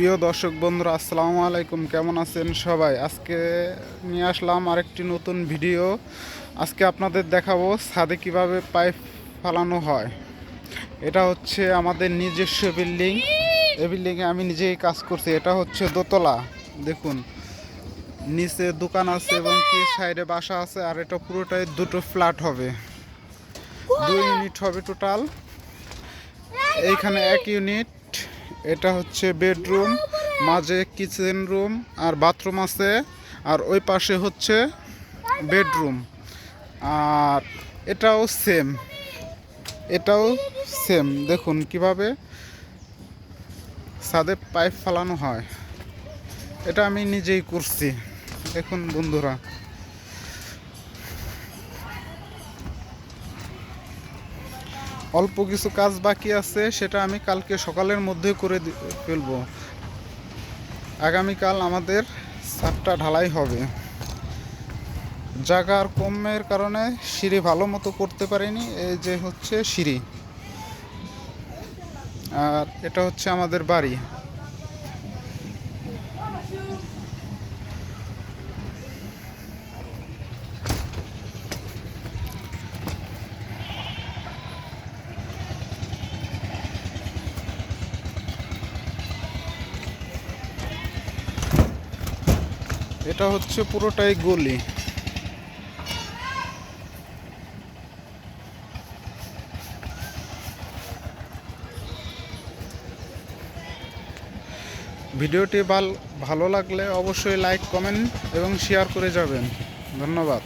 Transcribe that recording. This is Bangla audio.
প্রিয় দর্শক বন্ধুরা, আসসালামু আলাইকুম। কেমন আছেন সবাই? আজকে নিয়ে আসলাম আরেকটি নতুন ভিডিও। আজকে আপনাদের দেখাবো ছাদে কীভাবে পাইপ ফালানো হয়। এটা হচ্ছে আমাদের নিজস্ব বিল্ডিং। এই বিল্ডিংয়ে আমি নিজেই কাজ করছি। এটা হচ্ছে দোতলা। দেখুন, নিচে দোকান আছে এবং কি সাইডে বাসা আছে আর এটা পুরোটাই দুটো ফ্ল্যাট হবে। দুই ইউনিট হবে টোটাল। এইখানে এক ইউনিট। এটা হচ্ছে বেডরুম, মাঝে কিচেন রুম আর বাথরুম আছে। আর ওই পাশে হচ্ছে বেডরুম। আর এটাও সেম এটাও সেম দেখুন কীভাবে ছাদে পাইপ ফালানো হয়। এটা আমি নিজেই করছি। দেখুন বন্ধুরা। অল্প কিছু কাজ বাকি আছে, সেটা আমি কালকে সকালের মধ্যে করে ফেলব। আগামীকাল আমাদের ছাদটা ঢালাই হবে। জায়গার কমের কারণে সিঁড়ি ভালো মতো করতে পারিনি, এই যে হচ্ছে সিঁড়ি। আর এটা হচ্ছে আমাদের বাড়ি। এটা হচ্ছে পুরোটাই গলি। ভিডিওটি ভালো লাগলে অবশ্যই লাইক কমেন্ট এবং শেয়ার করে যাবেন। ধন্যবাদ।